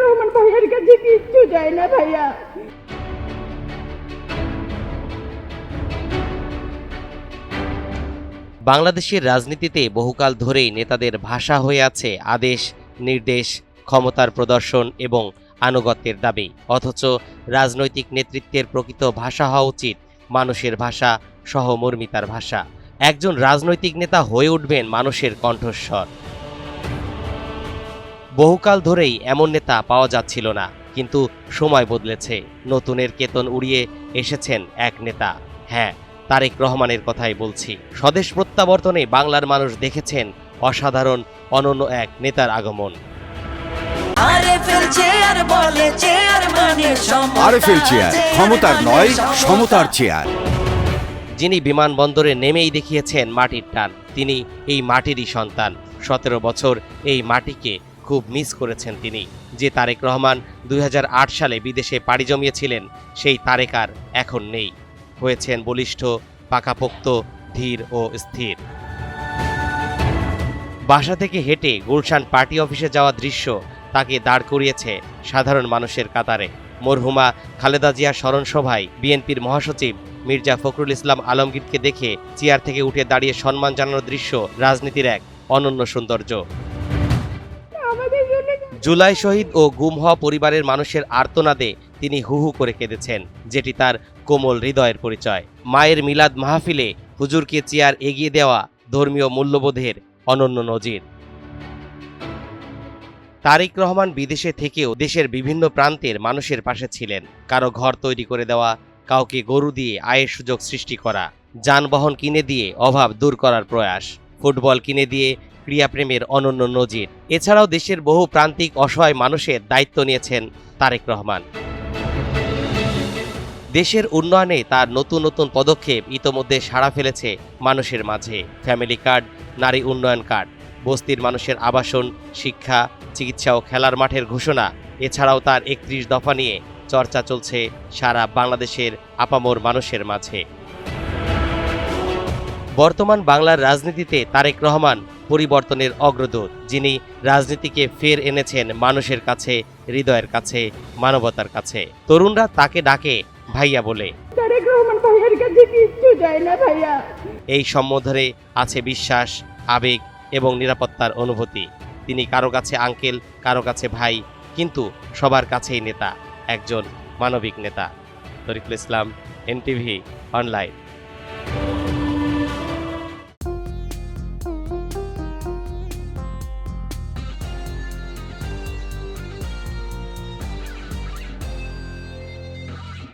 রহমান ভাইয়ের কাছে কিচ্ছু যায় না ভাইয়া। বাংলাদেশের রাজনীতিতে বহুকাল ধরেই নেতাদের ভাষা হয়ে আছে আদেশ, নির্দেশ, ক্ষমতার প্রদর্শন এবং আনুগত্যের দাবি। অথচ রাজনৈতিক নেতৃত্বের প্রকৃত ভাষা হওয়া উচিত মানুষের ভাষা, সহমর্মিতার ভাষা। একজন রাজনৈতিক নেতা হয়ে উঠবেন মানুষের কণ্ঠস্বর। বহুকাল ধরেই এমন নেতা পাওয়া যাচ্ছিল না কিন্তু সময় বদলেছে। নতুনের কেতন উড়িয়ে এসেছেন এক নেতা। হ্যাঁ তারেক রহমানের কথাই বলছি। স্বদেশ প্রত্যাবর্তনে বাংলার মানুষ দেখেছেন অসাধারণ অনন্য এক নেতার আগমন। চেয়ার মানে আরএফএল চেয়ার। ক্ষমতার নয় সমতার চেয়ার। যিনি বিমানবন্দরে নেমেই দেখিয়েছেন মাটির টান তিনি এই মাটিরই সন্তান। সতেরো বছর এই মাটিকে খুব মিস করেছেন তিনি, যে তারেক রহমান দুই হাজার আট সালে বিদেশে পাড়ি জমিয়েছিলেন, সেই তারেক আর এখন নেই। হয়েছেন বলিষ্ঠ, পাকাপোক্ত, ধীর ও স্থির। বাসা থেকে হেঁটে গুলশান পার্টি অফিসে যাওয়া দৃশ্য তাকে দাঁড় করিয়েছে সাধারণ মানুষের কাতারে। মরহুমা খালেদা জিয়া স্মরণসভায় বিএনপির মহাসচিব মির্জা ফখরুল ইসলাম আলমগীরকে দেখে চেয়ার থেকে উঠে দাঁড়িয়ে সম্মান জানানোর দৃশ্য রাজনীতির এক অনন্য সৌন্দর্য। জুলাই শহীদ ও গুম হওয়া পরিবারের মানুষের আর্তনাদে তিনি হু হু করে কেঁদেছেন, যেটি তার কোমল হৃদয়ের পরিচয়। মায়ের মিলাদ মাহফিলে হুজুরকে চেয়ার এগিয়ে দেওয়া ধর্মীয় মূল্যবোধের অনন্য নজির। তারিক রহমান বিদেশে থেকেও দেশের বিভিন্ন প্রান্তের মানুষের পাশে ছিলেন। কারও ঘর তৈরি করে দেওয়া, কাউকে গরু দিয়ে আয়ের সুযোগ সৃষ্টি করা, যানবাহন কিনে দিয়ে অভাব দূর করার প্রয়াস, ফুটবল কিনে দিয়ে ক্রিয়াপ্রেমের অনন্য নজির। এছাড়াও দেশের বহু প্রান্তিক অসহায় মানুষের দায়িত্ব নিয়েছেন তারেক রহমান। দেশের উন্নয়নে তার নতুন নতুন পদক্ষেপ ইতোমধ্যে সাড়া ফেলেছে মানুষের মাঝে। ফ্যামিলি কার্ড, নারী উন্নয়ন কার্ড, বস্তির মানুষের আবাসন, শিক্ষা, চিকিৎসা ও খেলার মাঠের ঘোষণা। এছাড়াও তার একত্রিশ দফা নিয়ে চর্চা চলছে সারা বাংলাদেশের আপামর মানুষের মাঝে। বর্তমান বাংলার রাজনীতিতে তারেক রহমান পরিবর্তনের অগ্রদূত যিনি রাজনীতিকে ফের এনেছেন মানুষের কাছে হৃদয়ের কাছে মানবতার কাছে। তরুণরা তাকে ডাকে ভাইয়া বলে। এই সম্বোধনে আছে বিশ্বাস আবেগ এবং নিরাপত্তার অনুভূতি। তিনি কারও কাছে আঙ্কেল কারও কাছে ভাই কিন্তু সবার কাছেই নেতা একজন মানবিক নেতা। Tariqul Islam NTV online.